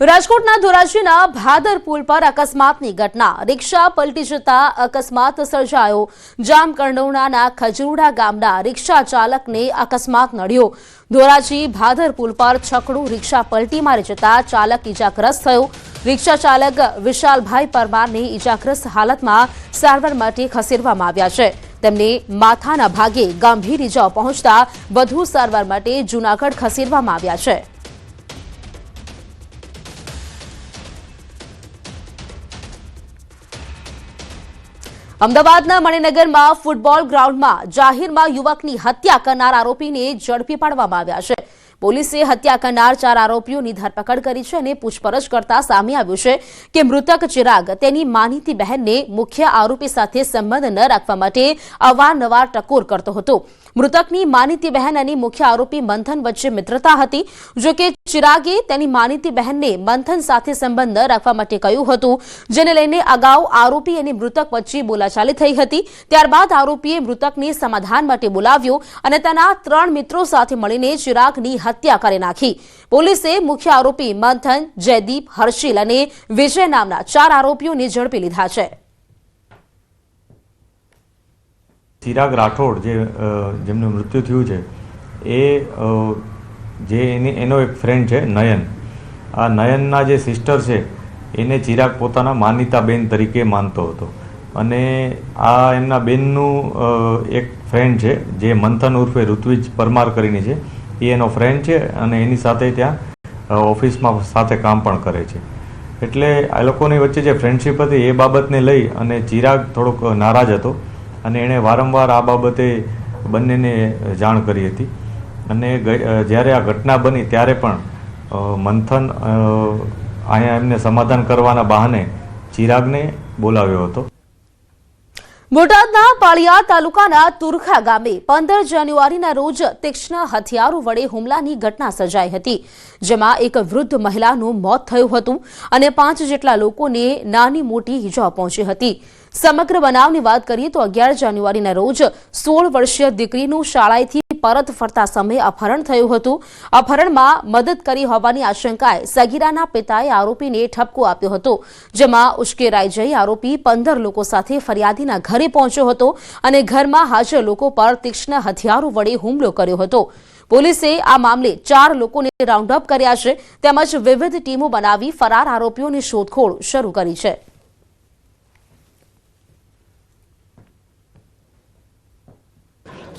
રાજકોટના ધોરાજીના ભાદર પુલ પર અકસ્માતની ઘટના. રિક્ષા પલટી જતા અકસ્માત સર્જાયો. જામકંડોણાના ખજરૂડા ગામના રિક્ષા ચાલકને અકસ્માત નડ્યો. ધોરાજી ભાદર પુલ પર છકડું રિક્ષા પલટી મારી જતા ચાલક ઇજાગ્રસ્ત થયો. રિક્ષા ચાલક વિશાલભાઈ પરમારને ઇજાગ્રસ્ત હાલતમાં સારવાર માટે ખસેડવામાં આવ્યા છે. તેમને માથાના ભાગે ગંભીર ઇજાઓ પહોંચતા વધુ સારવાર માટે જૂનાગઢ ખસેડવામાં આવ્યા છે. અમદાવાદના મણિનગરમાં ફૂટબોલ ગ્રાઉન્ડમાં જાહેરમાં યુવકની હત્યા કરનાર આરોપીને ઝડપી પાડવામાં આવ્યા છે. પોલીસે હત્યા કરનાર ચાર આરોપીઓની ધરપકડ કરી છે અને પૂછપરછ કરતા સામે આવ્યું છે કે મૃતક ચિરાગ તેની માનીતી બહેનને મુખ્ય આરોપી સાથે સંબંધ ન રાખવા માટે અવારનવાર ટકોર કરતો હતો. મૃતકની માનીતી બહેન અને મુખ્ય આરોપી મંથન વચ્ચે મિત્રતા હતી. જો કે ચિરાગે તેની માનીતી બહેનને મંથન સાથે સંબંધ રાખવા માટે કહ્યું હતું, જેને લઈને અગાઉ આરોપી અને મૃતક વચ્ચે બોલાચાલી થઈ હતી. ત્યારબાદ આરોપીએ મૃતકને સમાધાન માટે બોલાવ્યો અને તેના ત્રણ મિત્રો સાથે મળીને ચિરાગની હત્યા કરી નાખી. પોલીસે મુખ્ય આરોપી મંથન, જયદીપ, હર્ષિલ અને વિજય નામના ચાર આરોપીઓને ઝડપી લીધા છે. ચિરાગ રાઠોડ જે જેમનું મૃત્યુ થયું છે, એ જે એની, એનો એક ફ્રેન્ડ છે, નયન. આ નયનના જે સિસ્ટર છે, એને ચિરાગ પોતાના માનીતા બેન તરીકે માનતો હતો. અને આ એમના બેનનું એક ફ્રેન્ડ છે, જે મંથન ઉર્ફે ઋત્વિજ પરમાર કરીને છે, એ એનો ફ્રેન્ડ છે અને એની સાથે ત્યાં ઓફિસમાં સાથે કામ પણ કરે છે. એટલે આ લોકોની વચ્ચે જે ફ્રેન્ડશિપ હતી એ બાબતને લઈ અને ચિરાગ થોડોક નારાજ હતો. અને એણે વારંવાર આ બાબતે બંનેને જાણ કરી હતી. અને જ્યારે આ ઘટના બની ત્યારે પણ મંથન અહીંયા એમને સમાધાન કરવાના બહાને ચિરાગને બોલાવ્યો હતો. બોટાદના પાળિયા તાલુકાના તુરખા ગામે પંદર જાન્યુઆરીના રોજ તીક્ષ્ણ હથિયારો વડે હુમલાની ઘટના સર્જાઈ હતી, જેમાં એક વૃદ્ધ મહિલાનું મોત થયું હતું અને પાંચ જેટલા લોકોને નાની મોટી ઈજાઓ પહોંચી હતી. સમગ્ર બનાવની વાત કરીએ તો અગિયાર જાન્યુઆરીના રોજ સોળ વર્ષીય દીકરીનું શાળાએથી પરત ફરતા સમયે અપહરણ થયું હતું. અપહરણમાં મદદ કરી હોવાની આશંકાએ સગીરાના પિતાએ આરોપીને ઠપકો આપ્યો હતો, જેમાં ઉશ્કેરાઈ જઈ આરોપી પંદર લોકો સાથે ફરિયાદીના ઘરે પહોંચ્યો હતો અને ઘરમાં હાજર લોકો પર તીક્ષ્ણ હથિયારો વડે હુમલો કર્યો હતો. પોલીસે આ મામલે ચાર લોકોને રાઉન્ડ કર્યા છે, તેમજ વિવિધ ટીમો બનાવી ફરાર આરોપીઓની શોધખોળ શરૂ કરી છે.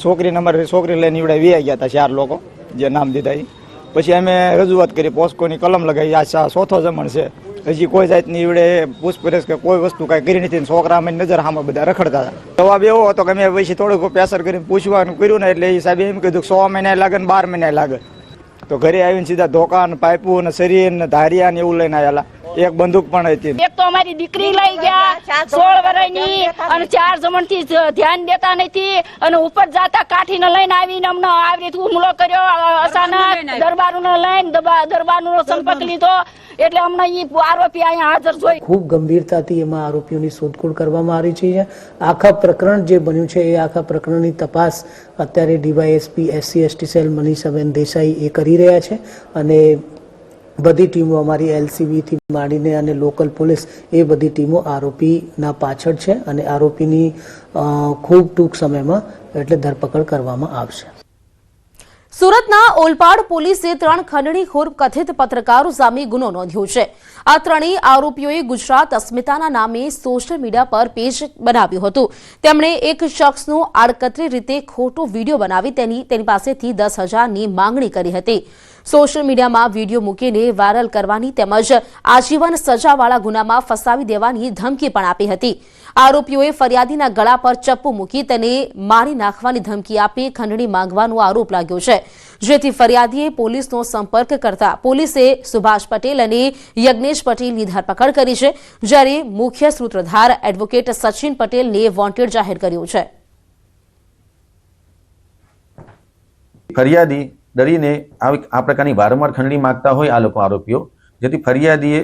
છોકરી નંબર છોકરી લઈને નીવડે વી ગયા હતા ચાર લોકો, જે નામ દીધા પછી અમે રજૂઆત કરી, પોસ્કોની કલમ લગાવી, આ ચોથો જમણ છે. હજી કોઈ જાતની ઈવડે પૂછપરછ કે કોઈ વસ્તુ કાંઈ કરી નથી છોકરા અમે નજર સામે બધા રખડતા હતા. જવાબ એવો હતો કે મેં પછી થોડુંક પ્યાસર કરીને પૂછવાનું કર્યું ને એટલે એ સાહેબે એમ કીધું સો મહિના લાગે ને બાર મહિના લાગે. તો ઘરે આવીને સીધા ધોકા ને પાઇપું ને શરીર ને ધારિયા ને એવું લઈને આવેલા. એક બંદૂક પણ હતી. એક તો અમારી દીકરી લઈ ગયા સોળ વર્ષની અને ચાર જમણથી ધ્યાન દેતા નથી અને ઉપર જાતા કાઠીને લઈને આવીને અમને આવી રીતે હુમલો કર્યો અચાનક અચાનક દરબારનો લઈને દરબારનો સંપર્ક લીધો એટલે અમને ઈ આરોપી અહીંયા હાજર જોઈ. ખૂબ ગંભીરતાથી એમાં આરોપીઓની શોધખોળ કરવામાં આવી છે. આખા પ્રકરણ જે બન્યું છે એ આખા પ્રકરણની તપાસ અત્યારે DYSP SC ST cell Manishaben Desai એ કરી રહ્યા છે અને બધી ટીમો અમારી એલસીબીથી માંડીને અને લોકલ પોલીસ એ બધી ટીમો આરોપીના પાછળ છે અને આરોપીની ખૂબ ટૂંક સમયમાં એટલે ધરપકડ કરવામાં આવશે. સુરતના ઓલપાડ પોલીસે ત્રણ ખંડણીખોર કથિત પત્રકારો સામે ગુનો નોંધ્યો છે. આ ત્રણેય આરોપીઓએ ગુજરાત અસ્મિતાના નામે સોશિયલ મીડિયા પર પેજ બનાવ્યું હતું. તેમણે એક શખ્સનો આડકતરી રીતે ખોટો વીડિયો બનાવી તેની તેની પાસેથી દસ હજારની માંગણી કરી હતી. સોશિયલ મીડિયામાં વીડિયો મૂકીને વાયરલ કરવાની તેમજ આજીવન સજાવાળા ગુનામાં ફસાવી દેવાની ધમકી પણ આપી હતી. આરોપીઓએ ફરિયાદીના ગળા પર ચપ્પુ મૂકી તેને મારી નાખવાની ધમકી આપી ખંડણી માંગવાનો આરોપ લાગ્યો છે. જેથી ફરિયાદીએ પોલીસનો સંપર્ક કરતા પોલીસે સુભાષ પટેલ અને યજ્ઞેશ પટેલની ધરપકડ કરી છે, જ્યારે મુખ્ય સૂત્રધાર એડવોકેટ સચિન પટેલને વોન્ટેડ જાહેર કર્યો છે. ફરિયાદી ડરીને આ પ્રકારની વારંવાર ખંડણી માગતા હોય આ લોકો આરોપીઓ, જેથી ફરિયાદીએ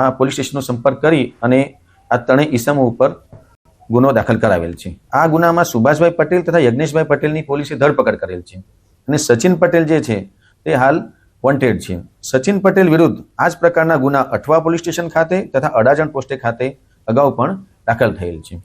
આ પોલીસ સ્ટેશનનો સંપર્ક કરી અને આ ત્રણેય ઈસમો ઉપર ગુનો દાખલ કરાવેલ છે. આ ગુનામાં સુભાષભાઈ પટેલ તથા યજ્ઞેશભાઈ પટેલની પોલીસે ધરપકડ કરેલ છે. અને સચિન પટેલ જે છે, તે હાલ વોન્ટેડ છે. સચિન પટેલ વિરુદ્ધ આ જ પ્રકારના ગુના અઠવા પોલીસ સ્ટેશન ખાતે તથા અડાજણ પોસ્ટે ખાતે અગાઉ પણ દાખલ થયેલ છે.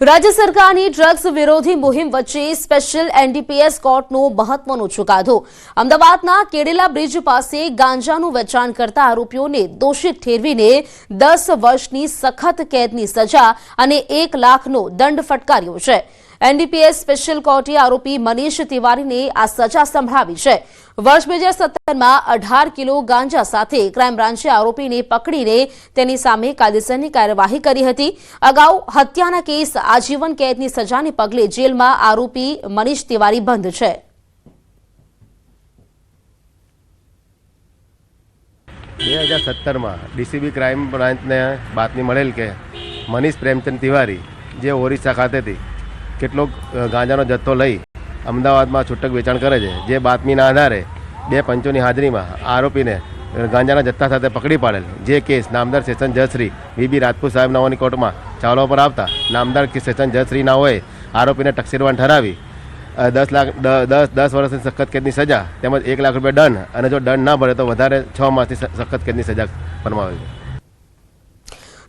રાજ્ય સરકારની ડ્રગ્સ વિરોધી મુહિમ વચ્ચે સ્પેશિયલ એનડીપીએસ કોર્ટનો મહત્વનો ચુકાદો. અમદાવાદના કેડેલા બ્રિજ પાસે ગાંજાનું વેચાણ કરતા આરોપીઓને દોષિત ઠેરવીને દસ વર્ષની સખત કેદની સજા અને એક લાખનો દંડ ફટકાર્યો છે. એનડીપીએસ સ્પેશિયલ કોર્ટે આરોપી મનીષ તિવારીને આ સજા સંભળાવી છે. વર્ષ બે હજાર સત્તરમાં અઢાર કિલો ગાંજા સાથે ક્રાઇમ બ્રાન્ચે આરોપીને પકડીને તેની સામે કાયદેસરની કાર્યવાહી કરી હતી. અગાઉ હત્યાના કેસ, આજીવન કેદની સજાને પગલે જેલમાં આરોપી મનીષ તિવારી બંધ છે. બે હજાર સત્તરમાં ડીસીબી ક્રાઇમ બ્રાન્ચને બાતમી મળેલ કે મનીષ પ્રેમચંદ તિવારી જે ઓરિસ્સા ખાતેથી કેટલોક ગાંજાનો જથ્થો લઈ અમદાવાદમાં છૂટક વેચાણ કરે છે. જે બાતમીના આધારે બે પંચોની હાજરીમાં આરોપીને ગાંજાના જથ્થા સાથે પકડી પાડેલ. જે કેસ નામદાર સેશન જજશ્રી બીબી રાજપૂત સાહેબ નાઓની કોર્ટમાં ચાલવા પર આવતા નામદાર સેશન જજશ્રી નાઓએ આરોપીને ટકસીરવાન ઠરાવી દસ લાખ દસ દસ વર્ષની સખત કેદની સજા તેમજ એક લાખ રૂપિયા દંડ અને જો દંડ ના ભરે તો વધારે છ માસની સખત કેદની સજા ફરમાવે છે.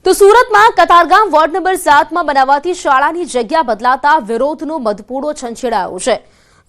તો સુરતમાં કતારગામ વોર્ડ નંબર સાતમાં બનાવાતી શાળાની જગ્યા બદલાતા વિરોધનો મધપૂડો છંછેડાયો છે.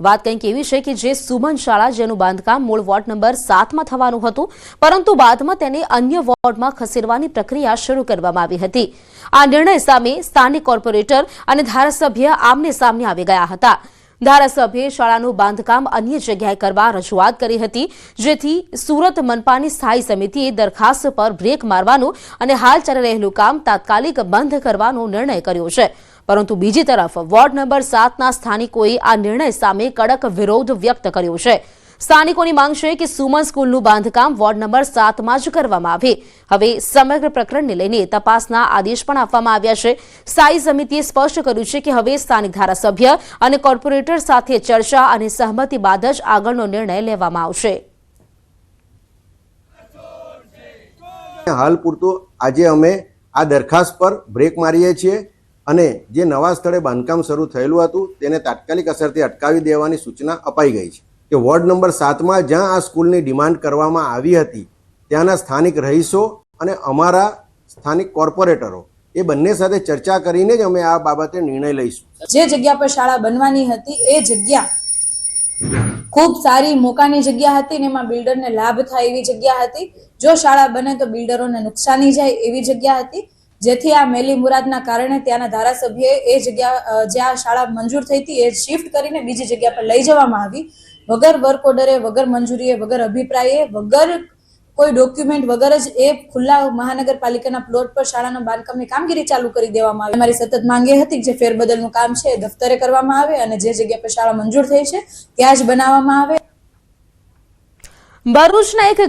વાત કંઈક એવી છે કે જે સુમન શાળા જેનું બાંધકામ મૂળ વોર્ડ નંબર સાતમાં થવાનું હતું, પરંતુ બાદમાં તેને અન્ય વોર્ડમાં ખસેડવાની પ્રક્રિયા શરૂ કરવામાં આવી હતી. આ નિર્ણય સામે સ્થાનિક કોર્પોરેટર અને ધારાસભ્ય આમને સામને આવી ગયા હતા. ધારાસભ્યે શાળાનું બાંધકામ અન્ય જગ્યાએ કરવા રજૂઆત કરી હતી, જેથી સુરત મનપાની સ્થાયી સમિતિએ દરખાસ્ત પર બ્રેક મારવાનું અને હાલ ચાલી રહેલું કામ તાત્કાલિક બંધ કરવાનો નિર્ણય કર્યો છે. પરંતુ બીજી તરફ વોર્ડ નંબર સાતના સ્થાનિકોએ આ નિર્ણય સામે કડક વિરોધ વ્યક્ત કર્યો છે. સ્થાનિકોની માંગ છે કે સુમન સ્કૂલનું બાંધકામ વોર્ડ નંબર સાતમાં જ કરવામાં આવે. હવે સમગ્ર પ્રકરણને લઈને તપાસના આદેશ પણ આપવામાં આવ્યા છે. સ્થાયી સમિતિએ સ્પષ્ટ કર્યું છે કે હવે સ્થાનિક ધારાસભ્ય અને કોર્પોરેટર સાથે ચર્ચા અને સહમતિ બાદ જ આગળનો નિર્ણય લેવામાં આવશે. હાલ પૂરતું આજે અમે આ દરખાસ્ત પર બ્રેક મારીએ છીએ અને જે નવા સ્થળે બાંધકામ શરૂ થયેલું હતું તેને તાત્કાલિક અસરથી અટકાવી દેવાની સૂચના અપાઈ ગઈ છે. કે વોર્ડ નંબર સાતમાં જ્યાં આ સ્કૂલની ડિમાન્ડ કરવામાં આવી હતી, ત્યાંના સ્થાનિક રહીશો અને અમારા સ્થાનિક કોર્પોરેટરો. એ બંને સાથે ચર્ચા કરીને જ અમે આ બાબતે નિર્ણય લઈશું. જે જગ્યા પર શાળા બનવાની હતી, એ જગ્યા ખૂબ સારી, મોકાની જગ્યા હતી ને એમાં બિલ્ડરને લાભ થાય એવી જગ્યા હતી. જો શાળા બને તો બિલ્ડરોને નુકસાની જાય એવી જગ્યા હતી. જેથી આ મેલી મુરાદના કારણે ત્યાંના ધારાસભ્યએ એ જગ્યા જ્યાં શાળા મંજૂર થઈ હતી, એ શિફ્ટ કરીને બીજી જગ્યા પર લઈ જવામાં આવી. વગર વર્ક ઓર્ડરે વગર મંજૂરીએ, વગર અભિપ્રાયે, વગર કોઈ ડોક્યુમેન્ટ વગર જ એ ખુલ્લા મહાનગરપાલિકાના પ્લોટ પર શાળાના બાંધકામની કામગીરી ચાલુ કરી દેવામાં આવી. અમારી સતત માંગ હતી કે જે ફેરબદલનું કામ છે એ દફતરે કરવામાં આવે અને જે જગ્યા પર શાળા મંજૂર થઈ છે ત્યાં જ બનાવવામાં આવે. ભરૂચના એક